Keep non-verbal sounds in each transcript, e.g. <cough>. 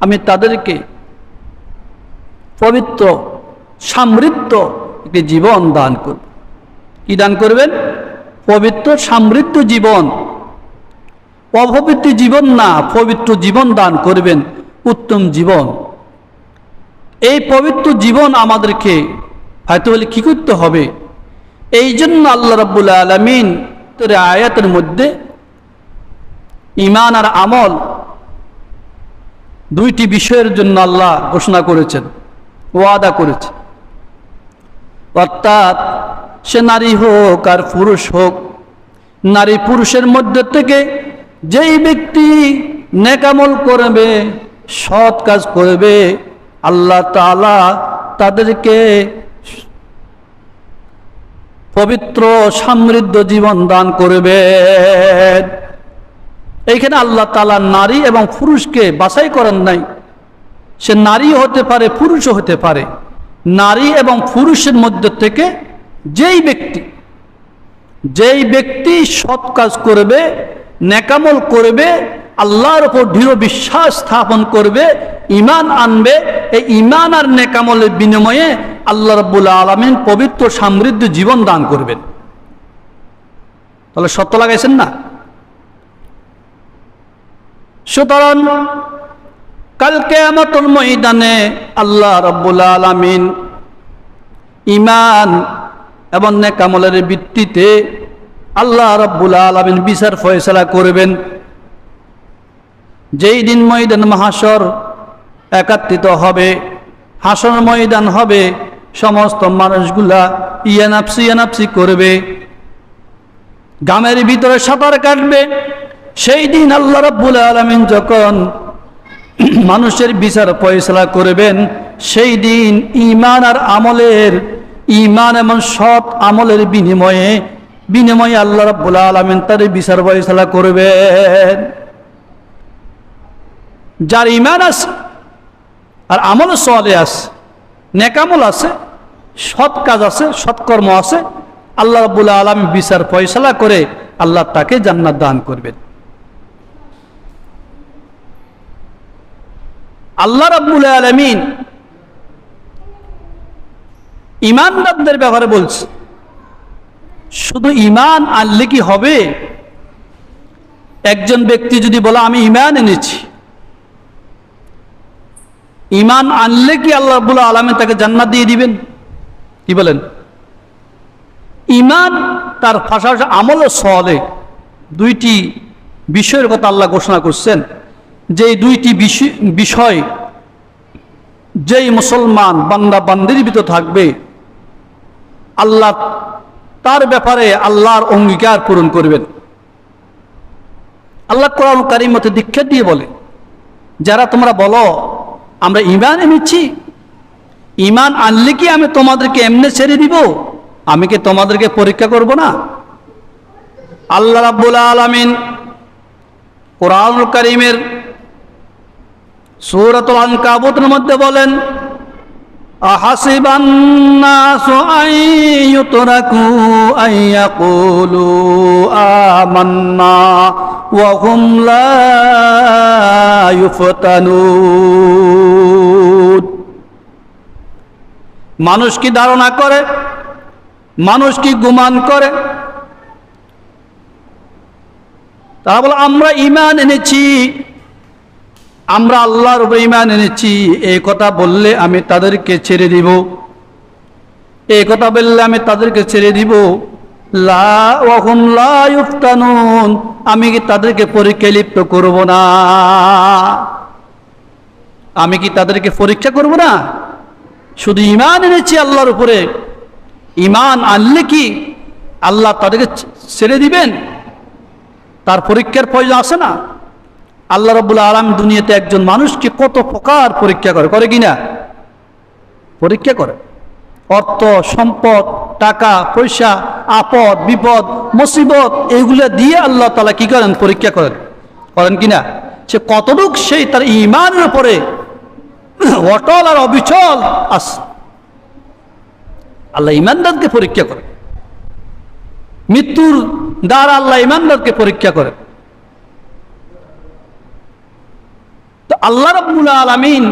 আমি তাদেরকে পবিত্র, সমৃদ্ধ একটি জীবন দান করব। কি দান করবেন? পবিত্র, সমৃদ্ধ জীবন। অপবিত্র জীবন না, পবিত্র জীবন দান করবেন, উত্তম জীবন। এই পবিত্র জীবন আমাদেরকে হয়তো বলে কী করতে হবে? এই জন্য আল্লাহ রব্বুল আলমিন তোর আয়াতের মধ্যে ইমান আর আমল দুইটি বিষয়ের জন্য আল্লাহ ঘোষণা করেছেন, ওয়াদা করেছে অর্থাৎ সে নারী হোক আর পুরুষ হোক, নারী পুরুষের মধ্যে থেকে যেই ব্যক্তি নেকামল করবে, সৎ কাজ করবে, আল্লাহ তাআলা তাদেরকে পবিত্র সমৃদ্ধ জীবন দান করবে। এইখানে আল্লাহ তালা নারী এবং পুরুষকে বাছাই করেন নাই। সে নারী হতে পারে, পুরুষও হতে পারে। নারী এবং পুরুষের মধ্যে থেকে যেই ব্যক্তি যেই ব্যক্তি সৎ কাজ করবে নেকামল করবে, আল্লাহর ওপর দৃঢ় বিশ্বাস স্থাপন করবে ইমান আনবে, এই ইমান আর নেকামলের বিনিময়ে আল্লাহ রব্বুল আলমিন পবিত্র সমৃদ্ধ জীবন দান করবেন। তাহলে সত্য লাগাইছেন না? সুতরাং কালকে আমাতল ময়দানে আল্লাহ রব্বুল আলমিন ইমান এবং নেকামলের ভিত্তিতে আল্লাহ রব্বুল আলমিন বিচার ফয়সলা করবেন। যেই দিন ময়দান মহাসর একাত্রিত হবে, হাসর ময়দান হবে সমস্ত মানুষগুলা ইয়ানাপসি ইয়ানাপসি করবে। গ্রামের ভিতরে সাঁতার কাটবে। সেই দিন আল্লাহ রাব্বুল আলমিন যখন মানুষের বিচার ফয়সলা করবেন, সেই দিন ইমান আর আমলের ইমান এবং সৎ আমলের বিনিময়ে বিনিময়ে আল্লাহ রাব্বুল আলমিন তার বিচার ফয়সলা করবেন। যার ইমান আছে, আর আমল সলে আছে নেকামল আছে সৎ কাজ আছে সৎকর্ম আছে, আল্লাহ রাব্বুল আলম বিচার ফয়সলা করে আল্লাহ তাকে জান্নাত দান করবেন। আল্লাহ রাব্বুল আলমিন ইমানদারদের ব্যাপারে বলছে, শুধু ইমান আনলে কি হবে? একজন ব্যক্তি যদি বলে, আমি ইমান এনেছি। ইমান আনলে কি আল্লাহ রাব্বুল আলমে তাকে জান্নাত দিয়ে দিবেন? কি বলেন? ইমান তার পাশাপাশি আমল সলে দুইটি বিষয়ের কথা আল্লাহ ঘোষণা করছেন। যে দুইটি বিষয় যেই মুসলমান বান্দা বান্দির ভিতর থাকবে, আল্লাহ তার ব্যাপারে আল্লাহর অঙ্গীকার পূরণ করবেন। আল্লাহ কোরআন কারিম মতে দীক্ষা দিয়ে বলে, যারা তোমরা বলো, আমরা ইমান এনেছি ইমান আনলে কি আমি তোমাদেরকে এমনি ছেড়ে দিব? আমি কি তোমাদেরকে পরীক্ষা করব না? আল্লাহ রাব্বুল আলামিন কোরআনুল করিমের সূরাতুল আনকাবুতের মধ্যে বলেন আহাসিবান নাসু আন ইউতরাকু আন ইয়াকুলু আমান্না ওয়া হুম লা ইউফতানুন মানুষ কি ধারণা করে? মানুষ কি গুমান করে? তারা বলে, আমরা ইমান এনেছি। আমরা আল্লাহর উপরে ইমান এনেছি। এই কথা বললে আমি তাদেরকে ছেড়ে দিব। এই কথা বললে আমি তাদেরকে ছেড়ে দিব। আমি কি তাদেরকে পরীক্ষায় লিপ্ত করব না? আমি কি তাদেরকে পরীক্ষা করব না? শুধু ইমান এনেছি আল্লাহর উপরে। ইমান আনলে কি আল্লাহ তাদেরকে ছেড়ে দিবেন? তার পরীক্ষার প্রয়োজন আছে না? আল্লাহ রব্বুল আলম দুনিয়াতে একজন মানুষকে কত প্রকার পরীক্ষা করে করে কিনা? পরীক্ষা করে। অর্থ, সম্পদ, টাকা, পয়সা, আপদ, বিপদ, মুসিবত এইগুলো দিয়ে আল্লাহ তালা কি করেন? পরীক্ষা করেন। করেন কিনা? সে কতটুক সেই তার ইমানের উপরে <laughs> অটল আর অবিচল আছে আল্লাহ ইমানদারকে পরীক্ষা করে। মৃত্যুর দ্বারা আল্লাহ ইমানদারকে পরীক্ষা করে। তো আল্লাহ রব্বুল আলমিন,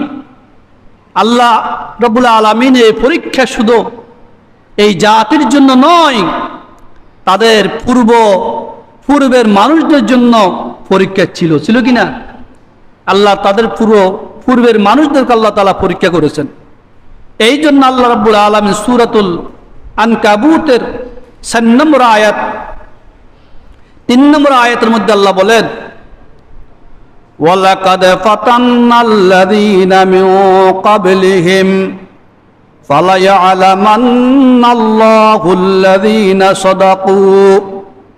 আল্লাহ রব্বুল আলমিন এই পরীক্ষা শুধু এই জাতির জন্য নয়, তাদের পূর্ব, পূর্বের মানুষদের জন্য পরীক্ষা ছিল। ছিল কি না? আল্লাহ তাদের পূর্ব পূর্বের মানুষদেরকে আল্লাহ তালা পরীক্ষা করেছেন। এই জন্য আল্লাহ রাবুল আলমী সুরাতুল আনকাবুতের সাত নম্বর আয়াত, তিন নম্বর আয়াতের মধ্যে আল্লাহ বলেন, ওয়ালাকাদ ফাতান্নাল্লাযীনা মিন ক্বাবলিহিম ফালায়ালামান্নাল্লাহুল্লাযীনা সাদাকু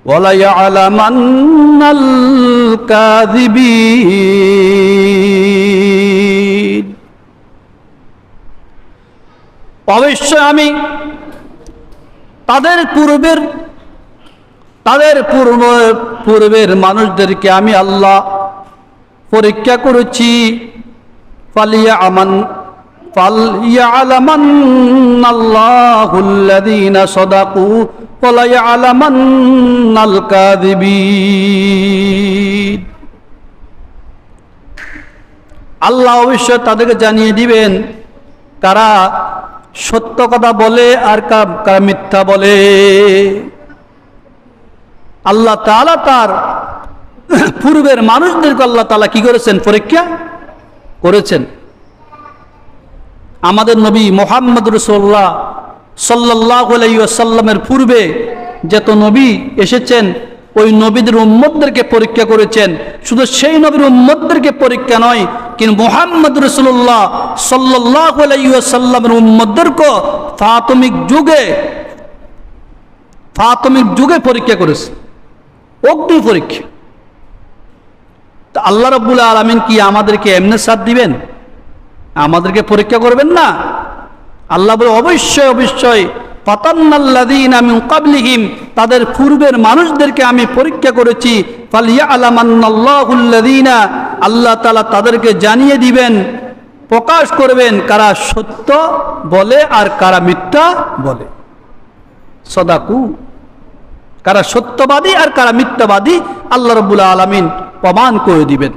ওয়ালায়ালামান্নাল কাযিবিন। অবশ্যই আমি তাদের পূর্বের, তাদের পূর্ব, পূর্বের মানুষদেরকে আমি আল্লাহ পরীক্ষা করেছি, ফালিয়া আমান আলামান আল্লাহুল্লাযীনা সাদাকু ওয়ালা আলামান্নাল কাযিবিন। আল্লাহ অবশ্য তাদেরকে জানিয়ে দিবেন কারা সত্য কথা বলে আর কারা মিথ্যা বলে। আল্লাহ তাআলা তার <coughs> পূর্বের মানুষদেরকে আল্লাহ তাআলা কি করেছেন? পরীক্ষা করেছেন। আমাদের নবী মোহাম্মদ রসোল্লাহ সাল্লাহ পূর্বে যত নবী এসেছেন, ওই নবীদের উম্মদদেরকে পরীক্ষা করেছেন। শুধু সেই নবীর উম্মদদেরকে পরীক্ষা নয় কিন্তু মোহাম্মদ রসুল্লাহ সাল্লাহ আলাইসাল্লামের উম্মদদেরকে প্রাথমিক যুগে প্রাথমিক যুগে পরীক্ষা করেছে। অগ্নি পরীক্ষা। তা আল্লাহ রব্বুল আলমিন কি আমাদেরকে এমনি সাথ দিবেন? আমাদেরকে পরীক্ষা করবেন না? আল্লাহ বলে, অবশ্যই অবশ্যই। পাতান্নাল্লাদিন আমি কাবলিহিম তাদের পূর্বের মানুষদেরকে আমি পরীক্ষা করেছি। ফালিয়া আলামান্নাল্লাহুল্লাদিনা আল্লাহ তালা তাদেরকে জানিয়ে দিবেন, প্রকাশ করবেন কারা সত্য বলে আর কারা মিথ্যা বলে। সদাকু। কারা সত্যবাদী আর কারা মিথ্যাবাদী আল্লাহ রবুল্লা আলমিন প্রমাণ করে দিবেন।